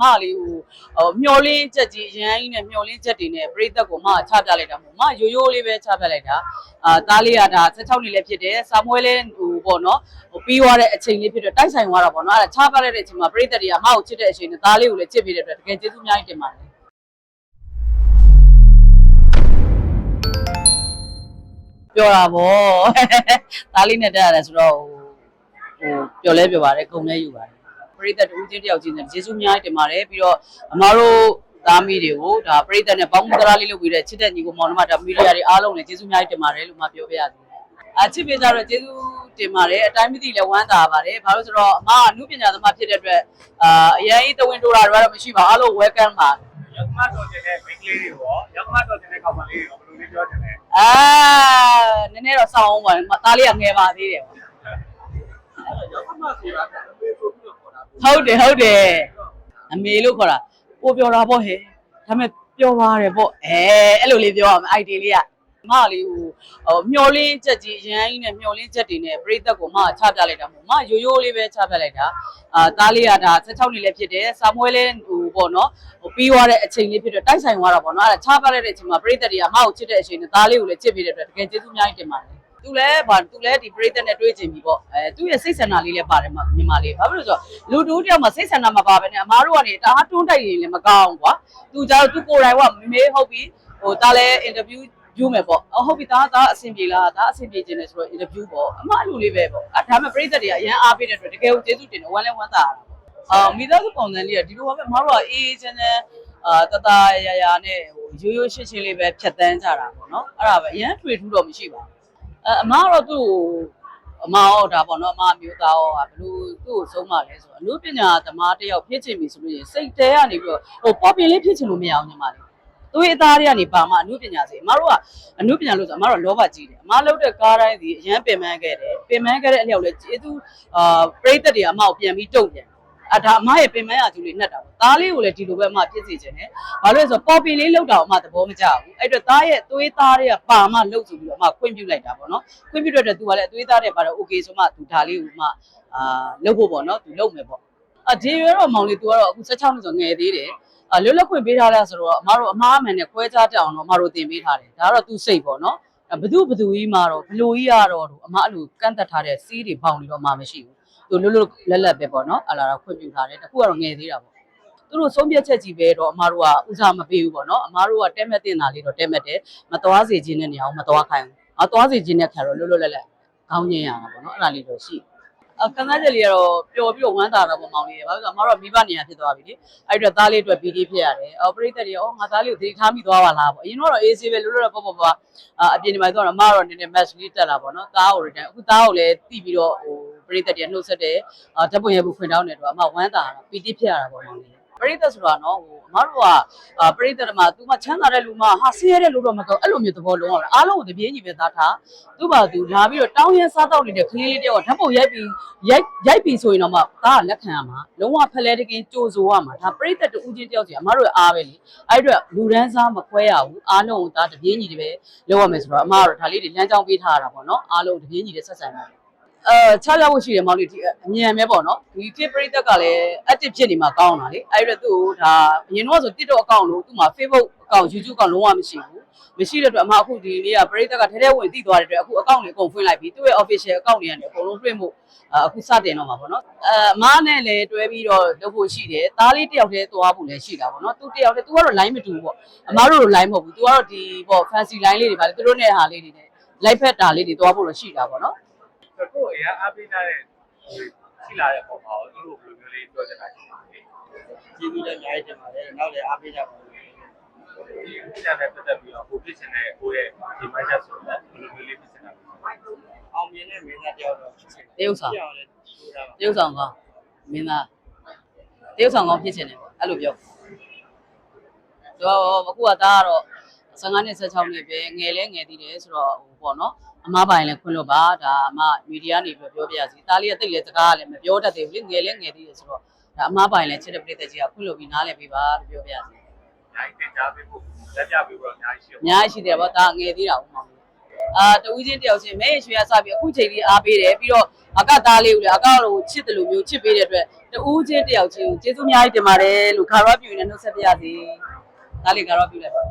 မလေးဟိုဟိုမျောလင်းချက်ကြီးရမ်းကြီးနဲ့မျောလင်းချက်တွေနဲ့ပြိသက်ကိုမချပြလိုက်တာမဟုတ်မရိုးရိုးလေးပဲချပြလိုက်တာအာသားလေးကဒါ16နှစ်လည်းဖြစ်တယ်စာမွေးလည်းဟိုပေါ့နော်ဟိုပြီးသွားတဲ့အချိန်လေးဖြစ်တော့တိုက်ဆိုင်သွားတာပေါ့နော်အဲ့ဒါချပြလိုက်တဲ့အချိန်မှာပြိသက်တွေကမကိုချစ်တဲ့အချိန်နဲ့သားလေးကိုလည်းချစ်ပေးတဲ့အတွက်တကယ်ကျေးဇူးအများကြီးတင်ပါတယ်ပြောတာဗောသားလေးနဲ့တက်ရတယ်ဆိုတော့ဟိုဟိုပြောလဲပြောပါတယ်ဂုံလဲယူပါတယ် ပရိသတ်တူချင်းတယောက်ချင်းနဲ့ကျေးဇူးအများကြီးတင်ပါတယ်ပြီးတော့အမားတို့သားမီးတွေကိုဒါပရိသတ်နဲ့ပေါင်းမှုတရာလေးလုပ်ပြီးတဲ့ချစ်တဲ့ညီကိုမောင်နှမဒါမီဒီယာတွေအားလုံးလည်းကျေးဇူးအများကြီးတင်ပါတယ်လို့မှပြောပြရစီအချစ်ပေးကြတော့ကျေးဇူးတင်ပါတယ်အတိုင်းမသိလည်းဝမ်းသာပါတယ်ဘာလို့ဆိုတော့အမကအမှုပညာသမားဖြစ်တဲ့အတွက်အာအရင်ကြီးတဝင်းတိုးတာတွေကတော့မရှိပါအားလုံး welcome ပါရောက်မတော်တဲ့မိန်းကလေးတွေရောရောက်မတော်တဲ့ကောင်မလေးတွေရောဘယ်လိုလေးပြောချင်လဲအာနည်းနည်းတော့စောင်းအောင်ပါသားလေးကငယ်ပါသေးတယ်ပေါ့ရောက်မဆိုတာအမေဆိုပြီးတော့ခေါ်တာ ဟုတ်တယ်ဟုတ်တယ်အမေလို့ခေါ်တာပိုပြောတာပေါ့ဟဲ့ဒါပေမဲ့ပြောပါတယ်ပေါ့အဲအဲ့လိုလေးပြောရမယ် ID လေးကမလေးဟိုဟိုမျောလင်းချက်ကြီးရမ်းကြီးနဲ့မျောလင်းချက်တွေနဲ့ပြိသက်ကိုမချပြလိုက်တာမဟုတ်မရိုးရိုးလေးပဲချပြလိုက်တာအာသားလေးကဒါ16နှစ်လည်းဖြစ်တယ်စာမွေးလည်းဟိုပေါ့နော်ဟိုပြီးသွားတဲ့အချိန်လေးဖြစ်တော့တိုက်ဆိုင်သွားတာပေါ့နော်အဲ့ဒါချပြလိုက်တဲ့အချိန်မှာပြိသက်တွေကမကိုချစ်တဲ့အချိန်နဲ့သားလေးကိုလည်းချစ်ပေးတဲ့အတွက်တကယ်ကျေးဇူးအများကြီးတင်ပါတယ် သူလည်းဗာသူလည်းဒီပရိသတ်နဲ့တွေ့ကျင်ပြီပေါ့အဲသူ့ရဲ့စိတ်ဆန္ဒလေးလည်းပါတယ်မှာမြန်မာလေးဘာဖြစ်လို့လဲဆိုတော့လူတူတယောက်မှာစိတ်ဆန္ဒမပါဘဲနဲ့အမားတို့ကနေတအားတွန်းတိုက်ရင်လည်းမကောင်းဘူးကွာသူကြတော့သူကိုယ်တိုင်ကမမေးဟုတ်ပြီဟိုတားလဲအင်တာဗျူးယူမယ်ပေါ့အဟုတ်ပြီဒါဒါအဆင်ပြေလားဒါအဆင်ပြေခြင်းလဲဆိုတော့အင်တာဗျူးပေါ့အမအလိုလေးပဲပေါ့အဲဒါမှပရိသတ်တွေကအရန်အားပေးတဲ့အတွက်တကယ်ကိုကျေးဇူးတင်တယ်ဝမ်းလဲဝမ်းသာရတာပေါ့အာမိသားစုပုံစံလေးကဒီလိုပါပဲအမတို့ကအေးအေးချမ်းချမ်းအာတတရရနဲ့ဟိုရိုးရိုးရှင်းရှင်းလေးပဲဖြတ်တန်းကြတာပေါ့နော်အဲ့ဒါပဲအရန်ထွေထူးတော့မရှိပါဘူး အဲအမကတော့သူ့ကိုအမရောဒါပေါ့နော်အမအမျိုးသားရောဘယ်လိုသူ့ကိုဆုံးမလဲဆိုတော့အလို့ပညာသမားတစ်ယောက်ဖြစ်ချင်ပြီဆိုလို့ရင်စိတ်တဲကနေပြီးတော့ဟိုပေါ်ပင်လေးဖြစ်ချင်လို့မရအောင်ညီမလေးသူ့ရဲ့အသားတွေကနေပါမအမှုပညာစီအမတို့ကအမှုပညာလို့ဆိုအမတို့ကလောဘကြီးတယ်အမလုပ်တဲ့ကားတိုင်းစီအရန်ပင်ပန်းခဲ့တယ်ပင်ပန်းခဲ့တဲ့အလျောက်လဲကျေးဇူးအာပြိသက်တွေအမကိုပြန်ပြီးတုံ့ပြန် အဒါအမရဲ့ပင်မရကျူးလေးနှက်တာပေါ့သားလေးကိုလည်းဒီလိုပဲအမဖြစ်စေချင်တယ်ဘာလို့လဲဆိုတော့ပေါ်ပီလေးလောက်တာအမသဘောမကျဘူးအဲ့တော့သားရဲ့သွေးသားတွေကပါအမလှုပ်ဆိုပြီးတော့အမခွင့်ပြုလိုက်တာပေါ့နော်ခွင့်ပြုတဲ့အတွက်သူကလည်းအသွေးသားတွေပါတော့ okay ဆိုမှသူဒါလေးကိုအမအာလှုပ်ဖို့ပေါ့နော်သူလှုပ်မယ်ပေါ့အဒီရွယ်တော့မောင်လေး तू ကတော့အခု16နှစ်ဆိုငယ်သေးတယ်အလွတ်လပ်ခွင့်ပေးထားလားဆိုတော့အမတို့အမားအမှန်နဲ့ခွဲခြားကြအောင်တော့အမတို့တင်ပေးထားတယ်ဒါကတော့ तू စိတ်ပေါ့နော်ဘသူဘသူကြီးမှာတော့ဘလို့ကြီးရတော့အမအဲ့လိုကန့်သက်ထားတဲ့စီးတွေပေါင်တွေတော့မှမရှိဘူး तू လွတ်လွတ်လက်လက်ပဲပေါ့နော်အလာတော့ခွင့်ပြုထားတယ်တခုကတော့ငယ်သေးတာပေါ့သူတို့ဆုံးဖြတ်ချက်ကြီးပဲတော့အမားတို့ကဥစားမပေးဘူးပေါ့နော်အမားတို့ကတဲမဲ့တင်တာလေးတော့တဲမဲ့တယ်မတော်စေခြင်းနဲ့နေအောင်မတော်ခိုင်းဘူးအတော်စေခြင်းနဲ့ခါတော့လွတ်လွတ်လက်လက်ကောင်းကျင်ရတာပေါ့နော်အဲ့ဒါလေးတော့ရှိအခန်းသားချက်လေးကတော့ပျော်ပြီးတော့ဝမ်းသာတာပေါ့မောင်လေးရဘာလို့လဲဆိုတော့အမတို့ကမိဘနေရာဖြစ်သွားပြီလေအဲ့တော့သားလေးအတွက်ပီတိဖြစ်ရတယ်အော်ပရိသတ်တွေရောငါသားလေးကိုသတိထားမိသွားပါလားပေါ့အရင်တော့အေးဆေးပဲလွတ်လွတ်ပေါ့ပေါ့ပေါ့အပြင်ဒီမှာဆိုတော့အမကတော့နည်းနည်း match လေးတက်လာပေါ့နော်သားကိုရတဲ့အခုသားကိုလည်းတီးပြီးတော့ဟို ပရိသတ်တွေနှုတ်ဆက်တယ်အာဓာတ်ပုံရဘူးခွင်တောင်းတယ်တော့အမဝမ်းသာတာပီတိဖြစ်ရတာပေါ့မောင်လေးပရိသတ်ဆိုတာနော်ဟိုအမတို့ကအာပရိသတ်မှာ तू မချမ်းသာတဲ့လူမဟာဆင်းရဲတဲ့လူတော့မကောအဲ့လိုမျိုးသဘောလုံးရအားလုံးကိုတပြေးညီပဲသားထားသူ့ဘာသူလာပြီးတော့တောင်းရမ်းစားတော့နေတဲ့ကလေးလေးတယောက်ကဓာတ်ပုံရိုက်ပြီးရိုက်ရိုက်ပြီးဆိုရင်တော့မှသားကလက်ခံရမှာလုံးဝဖလဲတကင်းကြိုးဆိုရမှာဒါပရိသတ်တူဦးချင်းတယောက်စီအမတို့ရဲ့အားပဲလေအဲ့အတွက်လူရန်စားမခွဲရဘူးအားလုံးကိုသားတပြေးညီတွေပဲလုပ်ရမယ်ဆိုတော့အမကတော့ဒါလေးတွေလမ်းကြောင်းပေးထားရတာပေါ့နော်အားလုံးတပြေးညီတွေဆက်ဆံပါ အဲချရဖို့ရှိတယ်မောင်လေးဒီအမြန်ပဲပေါ့နော်ဒီ tip ပရိသတ်ကလည်း active ဖြစ်နေမှာကောင်းတာလေအဲ့အတွက်သူ့ကိုဒါအရင်တော့ဆို TikTok account လို့သူ့မှာ Facebook account YouTube account လုံးဝမရှိဘူးမရှိတဲ့အတွက်အမအခုဒီနေ့ကပရိသတ်ကထဲထဲဝင်သိသွားတဲ့အတွက်အခု account တွေအကုန်ဖွင့်လိုက်ပြီသူ့ရဲ့ official account တွေကနေအကုန်လုံးတွေ့မှုအခုစတင်တော့မှာပေါ့နော်အဲအမနဲ့လည်းတွဲပြီးတော့လုပ်ဖို့ရှိတယ်သားလေးတယောက်တည်းသွားဖို့လည်းရှိတာပေါ့နော်သူတယောက်တည်းသူကတော့ line မတူဘူးပေါ့အမတို့လို line မဟုတ်ဘူးသူကတော့ဒီပေါ့ fancy line လေးတွေပါလေသူတို့နဲ့ဟာလေးတွေနဲ့ live ဖက်တာလေးတွေသွားဖို့တော့ရှိတာပေါ့နော် ကိုယ်အရာအားပေးထားတဲ့ရှိလာတဲ့ပုံမှာသူတို့ဘယ်လိုမျိုးလေးပြောချင်တာရှိလဲကျေးဇူးလည်းအများကြီးတင်ပါတယ်နောက်လည်းအားပေးကြပါဦးဒီဥစ္စာနဲ့ပတ်သက်ပြီးတော့ကိုဖြစ်ချင်တဲ့ကိုရဲ့ဒီမိုက်ချက်ဆိုတော့ဘယ်လိုမျိုးလေးဖြစ်ချင်တာလဲအောင်မြင်တဲ့မင်းသားတယောက်တော့တရုတ်ဆောင်ပြောင်းလဲကြိုးစားပါတရုတ်ဆောင်ကောင်းမင်းသားတရုတ်ဆောင်ကောင်းဖြစ်ချင်တယ်အဲ့လိုပြောတော့အခုကဒါကတော့15နှစ်16နှစ်ပဲငယ်လဲငယ်သေးတယ်ဆိုတော့ဟိုပေါ့နော် အမပိုင်လည်းခွင့်လို့ပါဒါအမမီဒီယာနေပြောပြောပြရစီတားလေးကတိတ်လဲစကားကလည်းမပြောတတ်သေးဘူးလေငယ်လဲငယ်သေးတယ်ဆိုတော့ဒါအမပိုင်လည်းချစ်တဲ့ပြည်သက်ကြီးကခွင့်လို့ပြီးနားလဲပေးပါလို့ပြောပြရစီအများကြီးတင်ကြားပေးဖို့လက်ပြပေးဖို့တော့အများကြီးရှိအများကြီးရှိတယ်ဗောဒါငယ်သေးတာဟုတ်မှာမဟုတ်အာတူးချင်းတယောက်ချင်းမဲရွှေရစပြီးအခုချိန်လေးအားပေးတယ်ပြီးတော့အကသားလေးကိုလည်းအကတော့ချစ်တယ်လို့မျိုးချစ်ပေးတဲ့အတွက်တူးချင်းတယောက်ချင်းကိုကျေးဇူးအများကြီးတင်ပါတယ်လို့ခါရောပြူနေနှုတ်ဆက်ပြရစီဒါလေးခါရောပြူလိုက်ပါ